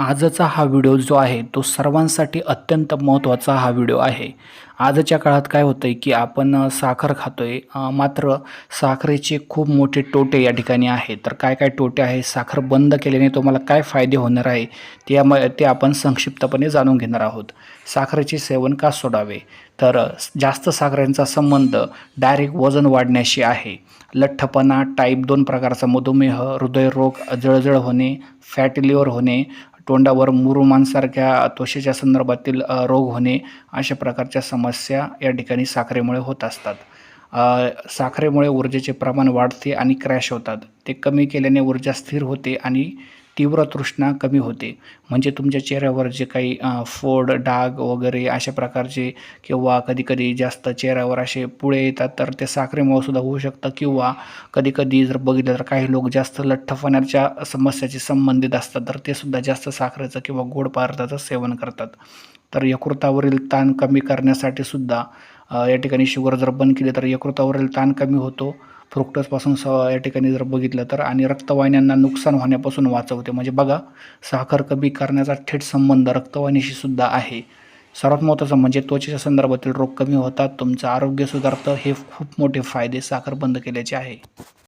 आजचा हा व्हिडिओ जो आहे तो सर्वांसाठी अत्यंत महत्त्वाचा हा व्हिडिओ आहे. आजच्या काळात काय होतं आहे की आपण साखर खातो आहे मात्र साखरेचे खूप मोठे तोटे या ठिकाणी आहेत. तर काय काय तोटे आहे साखर बंद केल्याने तुम्हाला काय फायदे होणार आहे ते ते आपण संक्षिप्तपणे जाणून घेणार आहोत. साखरेचे सेवन का सोडावे? तर जास्त साखरेंचा संबंध डायरेक्ट वजन वाढण्याशी आहे. लठ्ठपणा टाईप दोन प्रकारचा मधुमेह हृदयरोग जळजळ होणे फॅट लिव्हर होणे तोंडावर मुरुमांसारख्या त्वचेच्या संदर्भातील रोग होणे अशा प्रकारच्या समस्या या ठिकाणी साखरेमुळे होत असतात. साखरेमुळे ऊर्जेचे प्रमाण वाढते आणि क्रॅश होतात. ते कमी केल्याने ऊर्जा स्थिर होते आणि तीव्र तृष्णा कमी होते. म्हणजे तुमच्या चेहऱ्यावर जे काही फोड डाग वगैरे अशा प्रकारचे किंवा कधीकधी जास्त चेहऱ्यावर असे पुळे येतात तर ते साखरेमुळे सुद्धा होऊ शकतं. किंवा कधीकधी जर बघितलं तर काही लोक जास्त लठ्ठपणाच्या समस्याचे संबंधित असतात तर ते सुद्धा जास्त साखरेचं किंवा गोड पदार्थाचं सेवन करतात. तर यकृतावरील ताण कमी करण्यासाठी सुद्धा या ठिकाणी शुगर जर बंद केली तर यकृतावरील ताण कमी होतो. फ्रुक्टसपासून स या ठिकाणी जर बघितलं तर आणि रक्तवाहिन्यांना नुकसान होण्यापासून वाचवते. म्हणजे बघा साखर कमी करण्याचा थेट संबंध रक्तवाहिनीशी सुद्धा आहे. सर्वात महत्त्वाचं म्हणजे त्वचेच्या संदर्भातील रोग कमी होतात. तुमचं आरोग्य सुधारतं. हे खूप मोठे फायदे साखर बंद केल्याचे आहे.